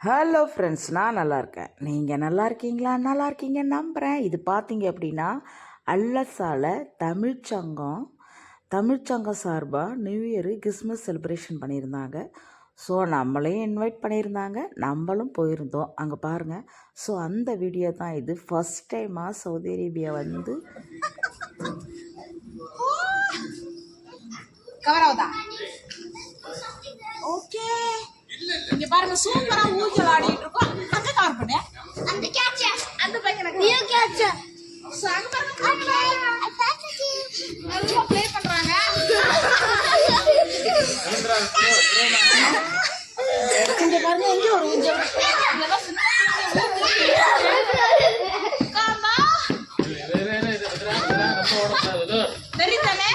Hello friends நான் நல்லா இருக்கேன். நீங்கள் நல்லா இருக்கீங்களா? நல்லா இருக்கீங்க நம்புகிறேன் இது பார்த்தீங்க அப்படின்னா அல்லசால தமிழ்ச்சங்கம் தமிழ்ச்சங்கம் சார்பாக நியூ இயர் கிறிஸ்மஸ் செலிப்ரேஷன் பண்ணியிருந்தாங்க. ஸோ நம்மளையும் இன்வைட் பண்ணியிருந்தாங்க. நம்மளும் போயிருந்தோம். அங்கே பாருங்கள் ஸோ அந்த வீடியோ தான் இது. ஃபஸ்ட் டைமாக சவுதி அரேபியா வந்து கவர் ஆகுதா? ஓகே இங்க பாருங்க சூப்பரா ஊஞ்சல் ஆடிட்டு இருக்கோம். அங்க கவர் பண்ணு. அந்த கேட்ச அந்த பையன் நியூ கேட்ச So, அங்க பாருங்க நல்லா ப்ளே பண்றாங்க. இங்க பாருங்க எங்க ஒரு ஊஞ்சல்? இதெல்லாம் சின்ன காமா தெரியுதானே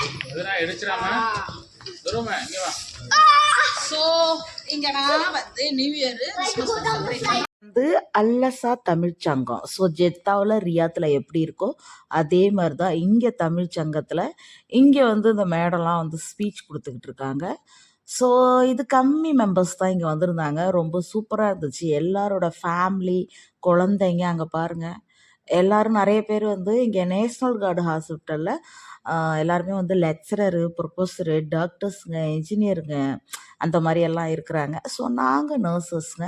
சோ வந்து நியூ இயர் வந்து அல்லசா தமிழ்ச்சங்கம் ஸோ ஜெத்தாவில் ரியாத்தில் எப்படி இருக்கோ அதே மாதிரி தான் இங்கே தமிழ்ச்சங்கத்தில் இங்கே வந்து இந்த மேடம்லாம் வந்து ஸ்பீச் கொடுத்துக்கிட்டு இருக்காங்க. ஸோ இது கம்மி மெம்பர்ஸ் தான் இங்கே வந்திருந்தாங்க. ரொம்ப சூப்பராக இருந்துச்சு. எல்லாரோட ஃபேமிலி குழந்தைங்க அங்கே பாருங்கள் எல்லாரும் நிறைய பேர் வந்து இங்கே நேஷ்னல் கார்டு ஹாஸ்பிட்டலில் எல்லாருமே வந்து லெக்சரரு ப்ரொஃபஸரு டாக்டர்ஸுங்க இன்ஜினியருங்க அந்த மாதிரி எல்லாம் இருக்கிறாங்க. ஸோ நாங்கள் நர்சஸ்ங்க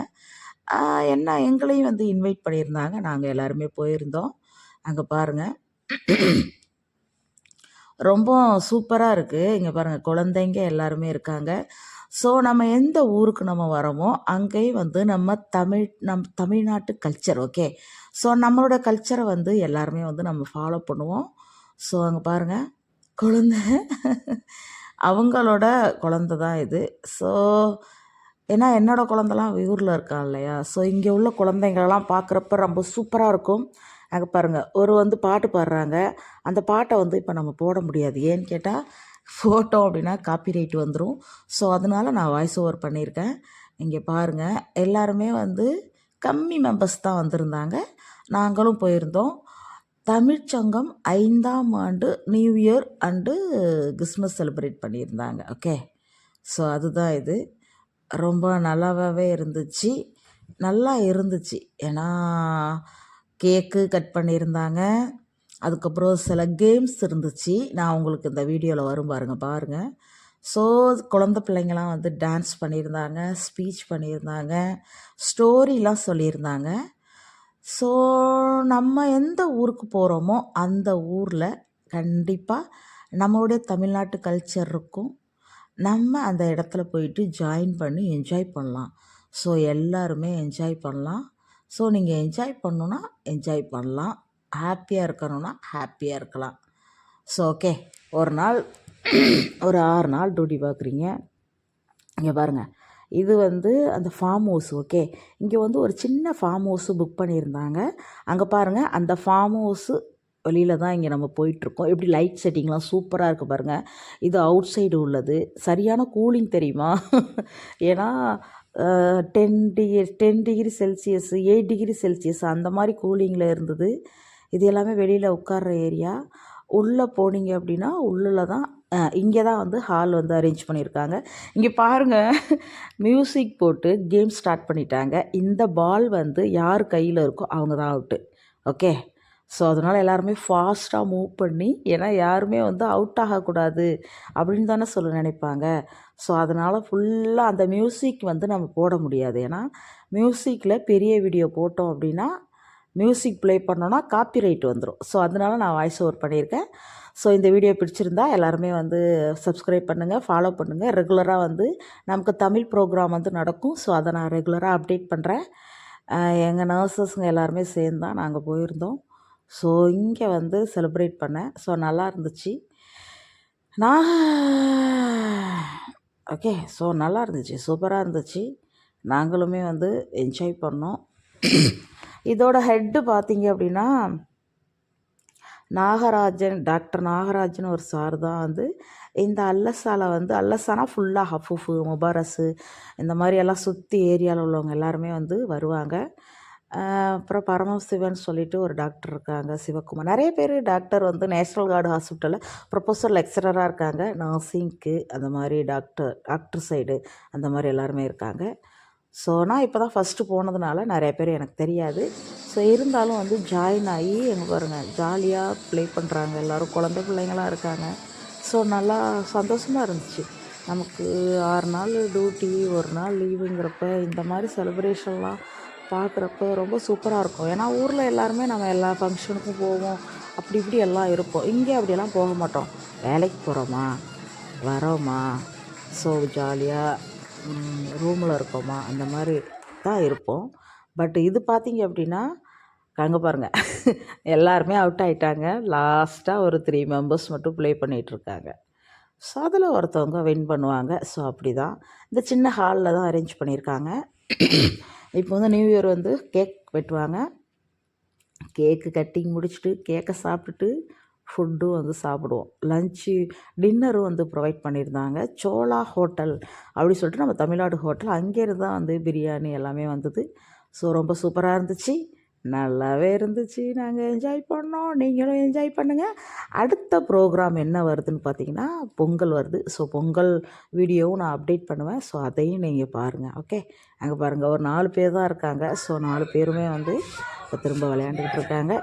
என்ன எங்களையும் வந்து இன்வைட் பண்ணியிருந்தாங்க. நாங்கள் எல்லாருமே போயிருந்தோம். அங்கே பாருங்கள் ரொம்ப சூப்பராக இருக்குது இங்கே பாருங்கள் குழந்தைங்க எல்லாருமே இருக்காங்க. ஸோ நம்ம எந்த ஊருக்கு நம்ம வரோமோ அங்கேயும் வந்து நம்ம தமிழ் நம் தமிழ்நாட்டு கல்ச்சர் ஓகே ஸோ நம்மளோட கல்ச்சரை வந்து எல்லாருமே வந்து நம்ம ஃபாலோ பண்ணுவோம். ஸோ அங்கே பாருங்கள் குழந்த. அவங்களோட குழந்த தான் இது. ஸோ ஏன்னா என்னோட குழந்தலாம் ஊரில் இருக்கான் இல்லையா? ஸோ இங்கே உள்ள குழந்தைங்களெல்லாம் பார்க்குறப்ப ரொம்ப சூப்பராக இருக்கும். அங்கே பாருங்கள் ஒரு வந்து பாட்டு பாடுறாங்க. அந்த பாட்டை வந்து இப்போ நம்ம போட முடியாது. ஏன்னு கேட்டால் ஃபோட்டோ அப்படின்னா காப்பி ரைட் வந்துடும் ஸோ அதனால நான் வாய்ஸ் ஓவர் பண்ணியிருக்கேன். இங்கே பாருங்கள் எல்லாருமே வந்து கம்மி மெம்பர்ஸ் தான் வந்திருந்தாங்க. நாங்களும் போயிருந்தோம். தமிழ்ச்சங்கம் ஐந்தாம் ஆண்டு new year and Christmas celebrate பண்ணியிருந்தாங்க. ஓகே ஸோ அதுதான் இது. ரொம்ப நல்லாவே இருந்துச்சு. நல்லா இருந்துச்சு. ஏன்னா கேக்கு கட் பண்ணியிருந்தாங்க. அதுக்கப்புறம் சில கேம்ஸ் இருந்துச்சு. நான் உங்களுக்கு இந்த வீடியோவில் வரும் பாருங்கள் பாருங்கள் ஸோ குழந்த பிள்ளைங்களாம் வந்து டான்ஸ் பண்ணியிருந்தாங்க ஸ்பீச் பண்ணியிருந்தாங்க ஸ்டோரிலாம் சொல்லியிருந்தாங்க. ஸோ நம்ம எந்த ஊருக்கு போகிறோமோ அந்த ஊரில் கண்டிப்பாக நம்மளுடைய தமிழ்நாட்டு கல்ச்சர் இருக்கும். நம்ம அந்த இடத்துல போயிட்டு ஜாயின் பண்ணி என்ஜாய் பண்ணலாம். ஸோ எல்லாருமே என்ஜாய் பண்ணலாம். ஸோ நீங்கள் என்ஜாய் பண்ணுன்னா என்ஜாய் பண்ணலாம். ஹாப்பியாக இருக்கணும்னா ஹாப்பியாக இருக்கலாம். ஸோ ஓகே ஒரு நாள் ஒரு ஆறு நாள் டியூட்டி பார்க்குறீங்க இங்கே பாருங்கள் இது வந்து அந்த ஃபார்ம் ஹவுஸ் ஓகே இங்கே வந்து ஒரு சின்ன ஃபார்ம் ஹவுஸு புக் பண்ணியிருந்தாங்க. அங்கே பாருங்கள் அந்த ஃபார்ம் ஹவுஸு வெளியில் தான் இங்கே நம்ம போயிட்டுருக்கோம். எப்படி லைட் செட்டிங்லாம் சூப்பராக இருக்குது பாருங்கள் இது அவுட் சைடு உள்ளது. சரியான கூலிங் தெரியுமா? ஏன்னா ten degree ten degree Celsius eight degree Celsius அந்த மாதிரி கூலிங்கில் இருந்தது. இது எல்லாமே வெளியில் உட்கார்ற ஏரியா. உள்ளே போனீங்க அப்படின்னா உள்ளில் தான் இங்கே தான் வந்து ஹால் வந்து அரேஞ்ச் பண்ணியிருக்காங்க இங்கே பாருங்கள் மியூசிக் போட்டு கேம் ஸ்டார்ட் பண்ணிட்டாங்க. இந்த பால் வந்து யார் கையில் இருக்கோ அவங்க தான் அவுட்டு ஓகே ஸோ அதனால் எல்லாருமே ஃபாஸ்ட்டாக மூவ் பண்ணி ஏன்னா யாருமே வந்து அவுட் ஆகக்கூடாது அப்படின்னு தானே சொல்ல நினைப்பாங்க. ஸோ அதனால் ஃபுல்லாக அந்த மியூசிக் வந்து நம்ம போட முடியாது. ஏன்னா மியூசிக்கில் பெரிய வீடியோ போட்டோம் அப்படின்னா மியூசிக் ப்ளே பண்ணோன்னா காப்பிரைட் வந்துடும் ஸோ அதனால நான் வாய்ஸ் ஓவர் பண்ணியிருக்கேன். ஸோ இந்த வீடியோ பிடிச்சிருந்தா எல்லாருமே வந்து சப்ஸ்கிரைப் பண்ணுங்கள் ஃபாலோ பண்ணுங்கள் ரெகுலராக வந்து நமக்கு தமிழ் ப்ரோக்ராம் வந்து நடக்கும். ஸோ அதை நான் ரெகுலராக அப்டேட் பண்ணுறேன் எங்கள் நர்சஸ்ங்க எல்லாருமே சேர்ந்து தான் நாங்கள் போயிருந்தோம். ஸோ இங்கே வந்து செலிப்ரேட் பண்ணேன். ஸோ நல்லா இருந்துச்சு. நான் ஓகே ஸோ நல்லா இருந்துச்சு. சூப்பராக இருந்துச்சு. நாங்களுமே வந்து என்ஜாய் பண்ணோம். இதோட ஹெட்டு பார்த்தீங்க அப்படின்னா நாகராஜன் டாக்டர் நாகராஜன் ஒரு சார் தான் வந்து. இந்த அல்லசாலை வந்து அல்லசானா ஃபுல்லாக ஹஃபுஃபு முபாரஸு இந்த மாதிரி எல்லாம் சுற்றி ஏரியாவில் உள்ளவங்க எல்லாருமே வந்து வருவாங்க. அப்புறம் பரமசிவன் சொல்லிட்டு ஒரு டாக்டர் இருக்காங்க சிவகுமார். நிறைய பேர் டாக்டர் வந்து நேஷ்னல் கார்டு ஹாஸ்பிட்டலில் ப்ரொஃபஸர் லெக்சரராக இருக்காங்க. நர்சிங்க்கு அந்த மாதிரி டாக்டர் டாக்டர் சைடு அந்த மாதிரி எல்லாருமே இருக்காங்க. ஸோ நான் இப்போ தான் ஃபஸ்ட்டு போனதுனால நிறைய பேர் எனக்கு தெரியாது. ஸோ இருந்தாலும் வந்து ஜாயின் ஆகி எங்கள் பாருங்கள் ஜாலியாக ப்ளே பண்ணுறாங்க எல்லோரும் குழந்தை பிள்ளைங்களாம் இருக்காங்க. ஸோ நல்லா சந்தோஷமாக இருந்துச்சு. நமக்கு ஆறு நாள் டியூட்டி ஒரு நாள் லீவுங்கிறப்ப இந்த மாதிரி செலிப்ரேஷன்லாம் பார்க்குறப்ப ரொம்ப சூப்பராக இருக்கும். ஏன்னா ஊரில் எல்லாருமே நம்ம எல்லா ஃபங்க்ஷனுக்கும் போவோம். அப்படி இப்படி எல்லாம் இருப்போம். இங்கே அப்படியெல்லாம் போக மாட்டோம். வேலைக்கு போகிறோமா வரோமா? ஸோ ஜாலியாக ரூமில் இருக்கோமா? அந்த மாதிரி தான் இருப்போம். பட் இது பார்த்தீங்க அப்படின்னா அங்கே பாருங்கள் எல்லாருமே அவுட் ஆகிட்டாங்க லாஸ்ட்டாக ஒரு த்ரீ மெம்பர்ஸ் மட்டும் ப்ளே பண்ணிகிட்ருக்காங்க ஸோ அதில் ஒருத்தவங்க வின் பண்ணுவாங்க. ஸோ அப்படி தான் இந்த சின்ன ஹாலில் தான் அரேஞ்ச் பண்ணியிருக்காங்க. இப்போ வந்து நியூ இயர் வந்து கேக் வெட்டுவாங்க. கேக்கு கட்டிங் முடிச்சுட்டு கேக்கை சாப்பிட்டுட்டு ஃபுட்டும் வந்து சாப்பிடுவோம். லஞ்சு டின்னரும் வந்து ப்ரொவைட் பண்ணியிருந்தாங்க. சோலா ஹோட்டல் அப்படி சொல்லிட்டு நம்ம தமிழ்நாடு ஹோட்டல். அங்கேருந்து தான் வந்து பிரியாணி எல்லாமே வந்தது. ஸோ ரொம்ப சூப்பராக இருந்துச்சு. நல்லாவே இருந்துச்சு. நாங்கள் என்ஜாய் பண்ணோம். நீங்களும் என்ஜாய் பண்ணுங்கள் அடுத்த ப்ரோக்ராம் என்ன வருதுன்னு பார்த்தீங்கன்னா பொங்கல் வருது. ஸோ பொங்கல் வீடியோவும் நான் அப்டேட் பண்ணுவேன். ஸோ அதையும் நீங்கள் பாருங்கள் ஓகே அங்கே பாருங்கள் ஒரு நாலு பேர் தான் இருக்காங்க. ஸோ நாலு பேருமே வந்து இப்போ திரும்ப விளையாண்டுக்கிட்டு இருக்காங்க.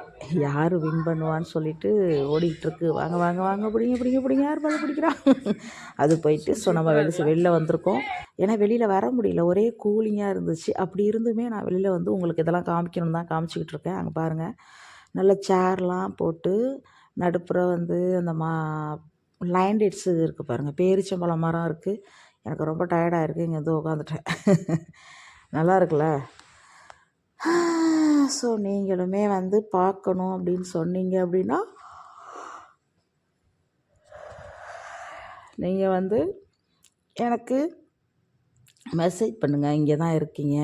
யார் வின் பண்ணுவான்னு சொல்லிட்டு ஓடிக்கிட்டுருக்கு வாங்க வாங்க வாங்க. பிடிங்க பிடிங்க பிடிங்க. யார் மேலே பிடிக்கிறான் அது போயிட்டு ஸோ நம்ம வெளி வெளில வந்திருக்கோம். ஏன்னா வெளியில் வர முடியல. ஒரே கூலிங்காக இருந்துச்சு. அப்படி இருந்துமே நான் வெளியில் வந்து உங்களுக்கு இதெல்லாம் காமிக்கணும் தான் காமிச்சிக்கிட்டு இருக்கேன் அங்கே பாருங்கள் நல்ல சேர்லாம் போட்டு நடுப்புற வந்து அந்த மா லைன் டேட்ஸு இருக்குது பாருங்கள் பேரிச்சம்பழம் மரம் இருக்குது எனக்கு ரொம்ப டயர்டாக இருக்குது இங்கே வந்து உட்காந்துட்டேன் நல்லா இருக்குல்ல? ஸோ நீங்களுமே வந்து பார்க்கணும் அப்படின்னு சொன்னீங்க அப்படின்னா நீங்கள் வந்து எனக்கு மெசேஜ் பண்ணுங்கள் இங்கே தான் இருக்கீங்க.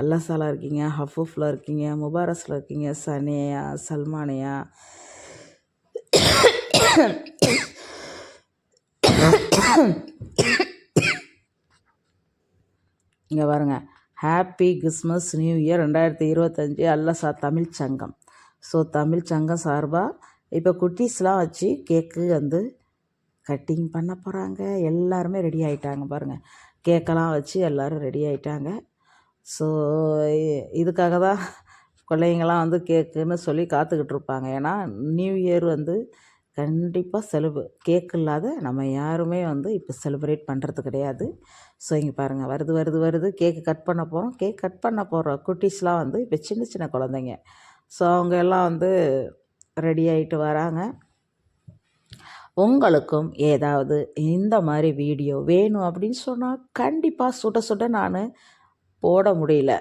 அல்லசாலா இருக்கீங்க ஹஃபூஃபில் இருக்கீங்க முபாரஸில் இருக்கீங்க சனியா சல்மானியா. இங்கே பாருங்கள் ஹாப்பி கிறிஸ்மஸ் நியூ இயர் ரெண்டாயிரத்தி இருபத்தஞ்சி. அல்லசா தமிழ் சங்கம். ஸோ தமிழ் சங்கம் சார்பாக இப்போ குட்டீஸ்லாம் வச்சு கேக்கு வந்து கட்டிங் பண்ண போகிறாங்க எல்லாருமே ரெடி ஆகிட்டாங்க பாருங்கள் கேக்கெல்லாம் வச்சு எல்லோரும் ரெடி ஆகிட்டாங்க ஸோ இதுக்காக தான் பிள்ளைங்களாம் வந்து கேக்குன்னு சொல்லி காத்துக்கிட்டு இருப்பாங்க ஏன்னா நியூ இயர் வந்து கண்டிப்பாக செலிப கேக் இல்லாத நம்ம யாருமே வந்து இப்போ செலிப்ரேட் பண்ணுறது கிடையாது. ஸோ இங்கே பாருங்கள் வருது வருது வருது. கேக்கு கட் பண்ண போகிறோம் கேக் கட் பண்ண போகிற குட்டீஸ்லாம் வந்து இப்போ சின்ன சின்ன குழந்தைங்க. ஸோ அவங்க எல்லாம் வந்து ரெடி ஆகிட்டு வராங்க. உங்களுக்கும் ஏதாவது இந்த மாதிரி வீடியோ வேணும் அப்படின்னு சொன்னால் கண்டிப்பாக சுட சுட நான் போட முடியல.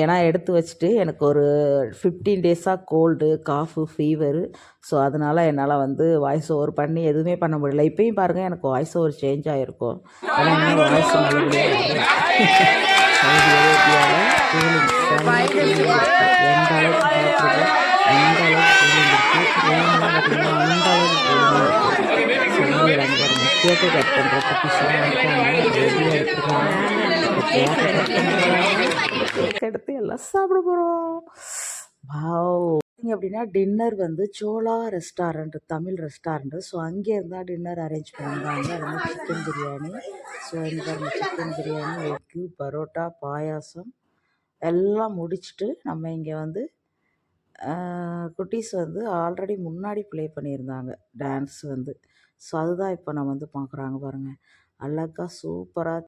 ஏன்னா எடுத்து வச்சுட்டு எனக்கு ஒரு ஃபிஃப்டீன் டேஸாக கோல்டு காஃபு ஃபீவரு ஸோ அதனால் என்னால் வந்து வாய்ஸ் ஓவர் பண்ணி எதுவுமே பண்ண முடியல. இப்போயும் பாருங்கள் எனக்கு வாய்ஸ் ஓவர் சேஞ்ச் ஆகிருக்கும் இன்னும் வாய்ஸ் எந்த அளவுக்கு அந்த அளவுக்கு கூலிங் இருக்குது ஏன்னா பார்த்தீங்கன்னா அந்த அளவுக்கு கூலிங் இருக்குது சொன்னாங்க பாருங்க கேக்கு கட் பண்ணுறதுக்கு குட்டிஸ்லாம் எடுத்து எல்லாம் சாப்பிட போகிறோம் வாவ். பார்த்தீங்க அப்படின்னா டின்னர் வந்து Chola restaurant Tamil restaurant so அங்கே இருந்தால் டின்னர் அரேஞ்ச் பண்ணியிருந்தாங்க அது சிக்கன் பிரியாணி ஸோ இந்த சிக்கன் பிரியாணி எக்கு பரோட்டா பாயாசம் எல்லாம் முடிச்சுட்டு நம்ம இங்கே வந்து குட்டீஸ் வந்து ஆல்ரெடி முன்னாடி ப்ளே பண்ணியிருந்தாங்க. டான்ஸ் வந்து. ஸோ அதுதான் இப்போ நம்ம வந்து பார்க்குறாங்க பாருங்கள் அழகா சூப்பராக